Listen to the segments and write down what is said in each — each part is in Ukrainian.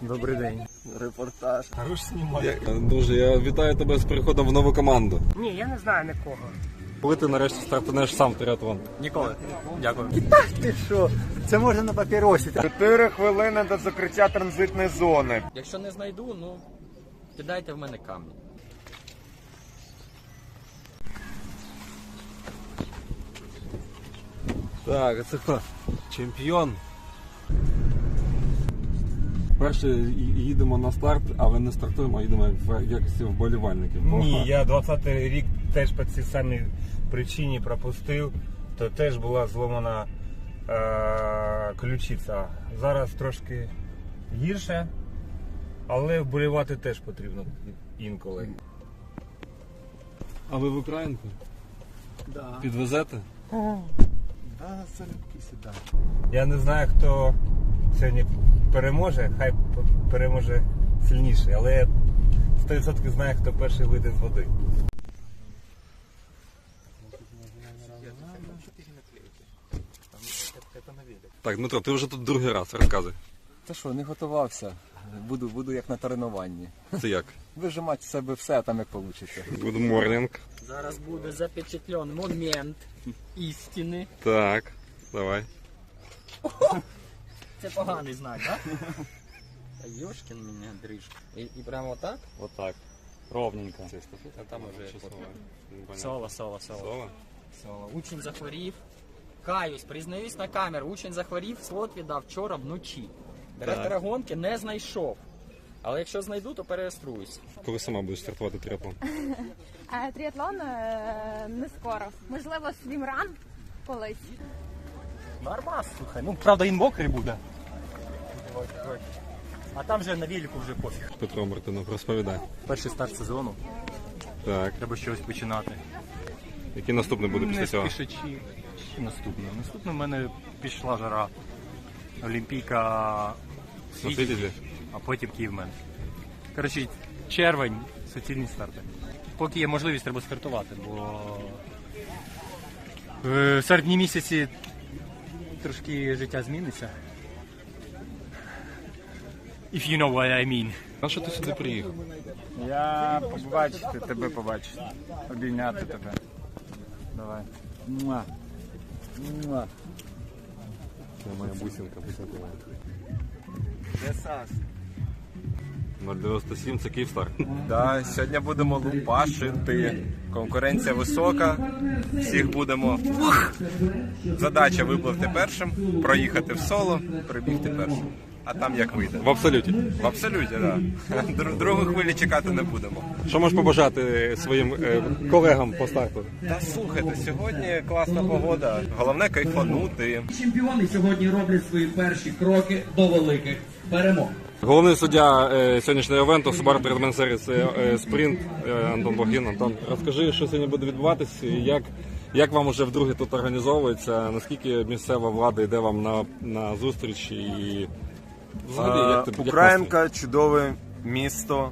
Добрий день. Репортаж. Хорош знімати. Друже, я вітаю тебе з приходом в нову команду. Ні, я не знаю нікого. Коли ти нарешті стартанеш сам триатлон? Ніколи. Дякую. Ти що? Це можна на папіросі. Чотири хвилини до закриття транзитної зони. Якщо не знайду, ну кидайте в мене камні. Так, це хто? Чемпіон. Перше їдемо на старт, але не стартуємо, а їдемо в якості вболівальників. Ні, я 20-й рік теж по цій самій причині пропустив, то теж була зломана е- ключиця. Зараз трошки гірше, але вболівати теж потрібно інколи. А ви в Українку? Да. Підвезете? Да, залюбки сюди. Я не знаю, хто сьогодні переможе, хай переможе сильніший, але я 100% знаю, хто перший вийде з води. Так, Дмитро, ти вже тут другий раз, розказуй. Та що, не готувався. Буду, буду як на тренуванні. Це як? Вижимати з себе все, а там як вийде. Good morning. Зараз буде запечатлен момент істини. Так, давай. Це поганий знак, так? Йошкін мене дрижка. І, і прямо отак? Отак. Ровненько. А там уже Соло. соло, соло, соло. Соло? соло. Учень захворів. Каюсь, признаюсь на камеру. Учень захворів, слот віддав вчора вночі. Директора гонки не знайшов. Але якщо знайду, то перереєструюсь. Коли сама будеш стартувати триатлон? А тріатлон е, не скоро. Можливо, свімран колись. Нормас, слухай. Ну, правда, він мокрий буде. А там же на велику вже пофіг. Петро Мартинов, розповідай. Перший старт сезону. Так. Треба щось починати. Який наступний буде після Не цього? спішачи. Що наступне? Наступне в мене пішла жара. Олімпійка в світі, а потім Київмен. Коротше, червень, суцільні старти. Поки є можливість, треба стартувати, бо в серпні місяці трошки життя зміниться. If you know what I mean. На що ти сюди приїхав? Я побачити, тебе побачити. Обійняти тебе. Давай. Муа. Муа. Це моя бусинка бусинкова. Де Сас? 097 це Київстар. Да, сьогодні будемо лупашити. Конкуренція висока. Всіх будемо. Задача випливти першим, проїхати в соло, прибігти першим. А там як вийде. В абсолюті. В абсолюті, так. Да. Другу хвилі чекати не будемо. Що можеш побажати своїм е, колегам по старту? Та слухайте, сьогодні класна погода. Головне кайфанути. Чемпіони сьогодні роблять свої перші кроки до великих перемог. Головний суддя е, сьогоднішнього івенту Subaru Tradman Series е, е, е, Антон Богін. Антон, розкажи, що сьогодні буде відбуватись, і як, як вам уже вдруге тут організовується, наскільки місцева влада йде вам на, на зустріч і взагалі як ти як Українка чудове місто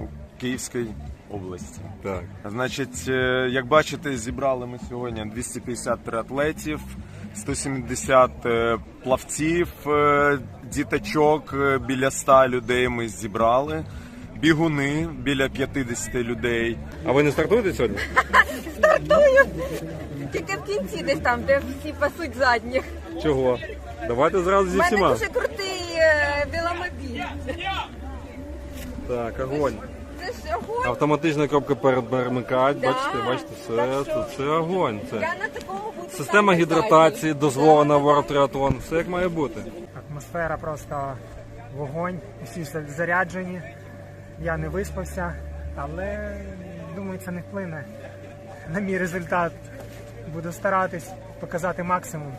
у Київській області. Так. Значить, е, як бачите, зібрали ми сьогодні 250 триатлетів, 170 е, плавців, е, діточок, е, біля 100 людей ми зібрали. Бігуни біля 50 людей. А ви не стартуєте сьогодні? Стартую Тільки в кінці десь там, де всі пасуть задніх. Чого? Давайте зразу У зі мене всіма. дуже крутий веломобіль. Так, огонь. Це огонь. Автоматична кнопка перемикать, Да. бачите, бачите, все, Так що- тут це огонь. Це. Я на такому буду. Система саме гідратації дозволена Да, в да, Все як має бути. Атмосфера просто вогонь, всі заряджені. Я не виспався, але думаю, це не вплине на мій результат. Буду старатись показати максимум.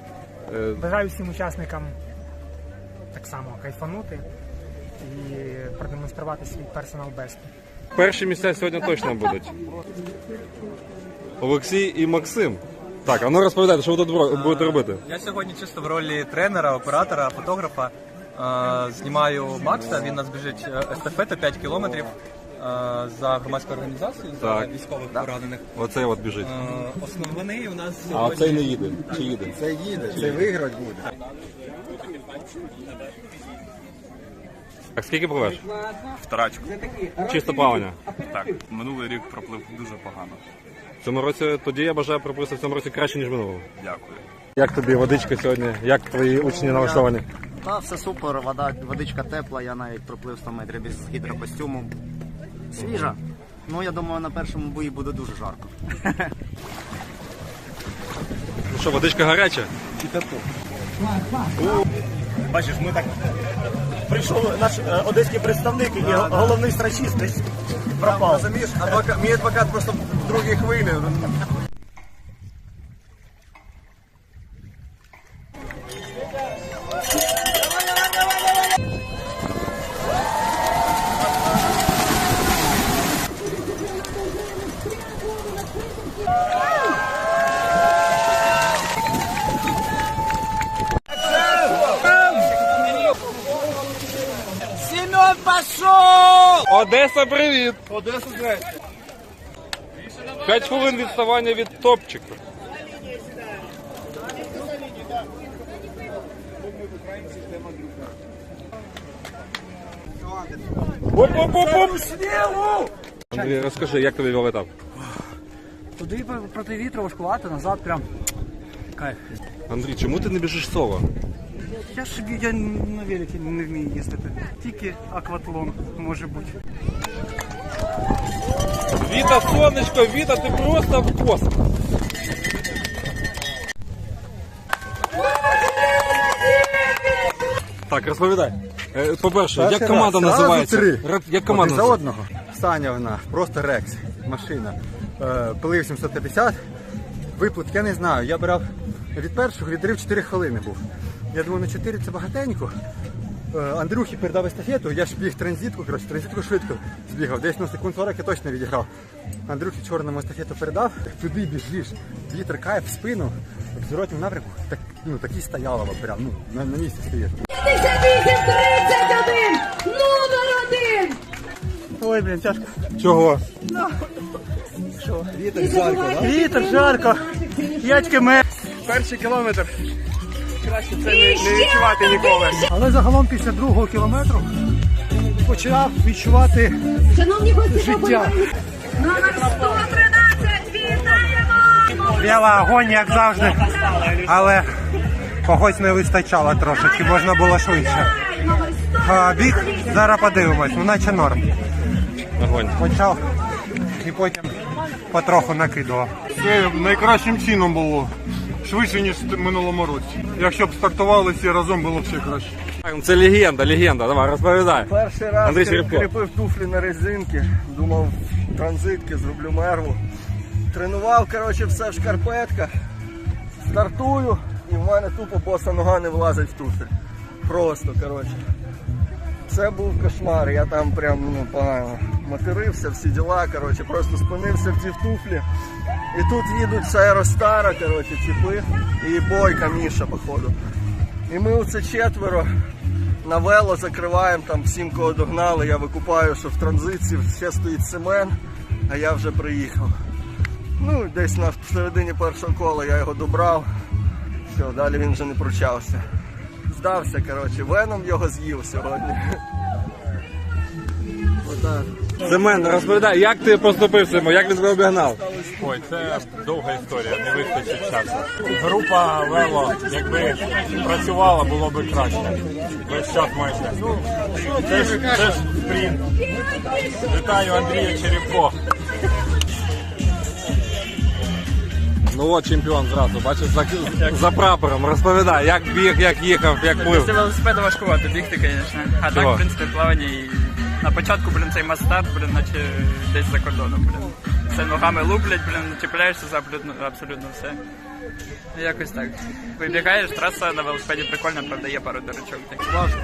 Е, Бажаю всім учасникам так само кайфанути і продемонструвати свій персонал бест. Перші місця сьогодні точно будуть. Олексій і Максим. Так, а ну розповідайте, що ви тут будете робити? Я сьогодні чисто в ролі тренера, оператора, фотографа. Е, Знімаю Макса, він нас біжить е, естафету 5 кілометрів е, за громадську організацію, за Так. військових поранених. Оцей от біжить. Е, Основний у нас А сьогодні... цей не їде. Чи їде? Це їде, це виграти буде. А скільки пливеш? Вторачку. Чисто плавання. Так, минулий рік проплив дуже погано. В цьому році тоді я бажаю пропустити в цьому році краще, ніж минулого. Дякую. Як тобі водичка сьогодні? Як твої учні налаштовані? Та все супер, вода, водичка тепла, я навіть проплив 100 метрів без гідрокостюму. Свіжа. Ну, я думаю, на першому бої буде дуже жарко. Ну що, водичка гаряча? Бачиш, ми так. Прийшов наш е, одеський представник і головний страчист пропав. Розумієш, адвокат, мій адвокат просто в другій хвилі. Одеса, привіт! Одеса, здрасте. 5 хвилин відставання від топчика. Андрій, розкажи, як тобі вел етап? Туди проти вітру важкувато, назад прям кайф. Андрій, чому ти не біжиш соло? Я ж я на великі не вмію їздити. Тільки акватлон може бути. Віта, сонечко, Віта, ти просто в космос. Так, розповідай. Е, По-перше, як команда називається? Ре- Як команда за називається? одного. Саня в нас, просто Рекс, машина. Е, Пилив 750. Виплат, я не знаю. Я брав від першого відрив 4 хвилини був. Я думаю, на 4 це багатенько. Е, Андрюхі передав естафету, я ж біг транзитку, коротше, транзитку швидко збігав. Десь на секунд 40 я точно відіграв. Андрюхі чорному естафету передав, туди біжиш, вітер кайф в спину, в зворотньому напрямку, так, ну, такий стоялова прям, ну, на, на місці стоїш. 31! Номер один! Ой, блін, тяжко. Чого? Вітер жарко, да? Вітер жарко. Ячки ме. Перший кілометр. Краще це не, не відчувати ніколи. Але загалом після другого кілометру почав відчувати Шановні гості, життя. номер 113! Вітаємо! Біла огонь, як завжди. Але когось не вистачало трошечки, можна було швидше. А, біг, зараз подивимось, ну наче норм. Огонь. Почав і потім потроху накидував. Це найкращим чином було. Швидше, ніж в минулому році. Якщо б стартували всі разом, було б ще краще. Це легенда, легенда. Давай, розповідай. Перший раз Андрій Черепко. кріпив туфлі на резинки, думав транзитки, зроблю мерву. Тренував, коротше, все в шкарпетках. Стартую, і в мене тупо боса нога не влазить в туфель. Просто, коротше. Це був кошмар, я там прям ну, погано матерився, всі діла, коротше, просто спинився в ті туфлі. І тут їдуть з аеростара, коротше, типи, і бойка Міша, походу. І ми оце четверо на вело закриваємо там всім, кого догнали. Я викупаю, що в транзиті ще стоїть Семен, а я вже приїхав. Ну, десь на середині першого кола я його добрав. Все, далі він вже не пручався. Здався, коротше, веном його з'їв сьогодні. Семен, розповідай, як ти поступив, як він тебе обігнав? Ой, це довга історія, не вистачить часу. Група Вело, якби працювала, було б краще. Весь час майже. Ну, це ж, це ж спринт. Вітаю Андрія Черепко. Ну от чемпіон зразу, бачиш, за, за прапором. Розповідай, як біг, як їхав, як плив. Після велосипеда важкувато бігти, звісно. А Чого? так, в принципі, плавання і на початку, блін, цей мастат, блін, наче десь за кордоном, блін. Все ногами луплять, блін, чіпляєшся за абсолютно, абсолютно все. Якось так. Вибігаєш, траса на велосипеді прикольна, правда, є пару таких. Важко.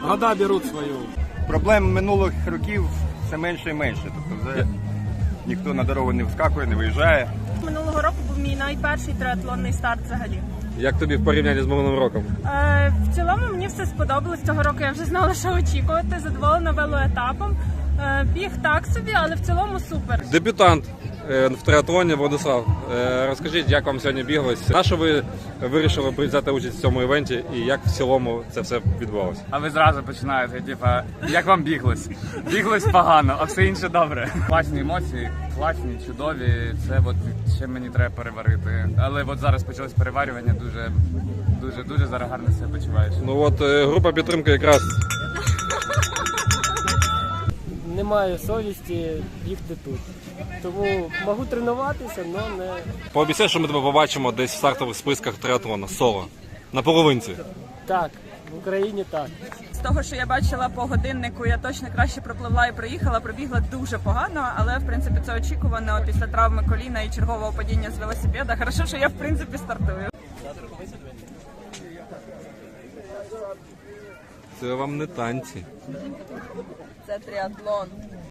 Года беруть свою. Проблем минулих років все менше і менше. Тобто вже ніхто на дорогу не вскакує, не виїжджає. Минулого року був мій найперший триатлонний старт взагалі. Як тобі в порівнянні з минулим роком? Е, в цілому мені все сподобалось. Цього року я вже знала, що очікувати. Задоволена велоетапом. Е, біг так собі, але в цілому супер. Дебютант е, в триатлоні. Владислав, е, розкажіть, як вам сьогодні біглось? На що ви вирішили взяти участь в цьому івенті і як в цілому це все відбувалося? А ви зразу починаєте, типа, як вам біглось? Біглось погано, а все інше добре. Класні емоції, класні, чудові. Це от ще мені треба переварити. Але от зараз почалось переварювання, дуже, дуже, дуже зараз гарно себе почуваєш. Ну от група підтримки якраз Немає совісті бігти тут. Тому можу тренуватися, але не пообіцяй, що ми тебе побачимо десь в стартових списках триатлона соло на половинці. так. В Україні так. З того, що я бачила по годиннику, я точно краще пропливла і проїхала. Пробігла дуже погано, але в принципі це очікувано після травми коліна і чергового падіння з велосипеда. Хорошо, що я в принципі стартую. Це вам не танці. Це тріатлон.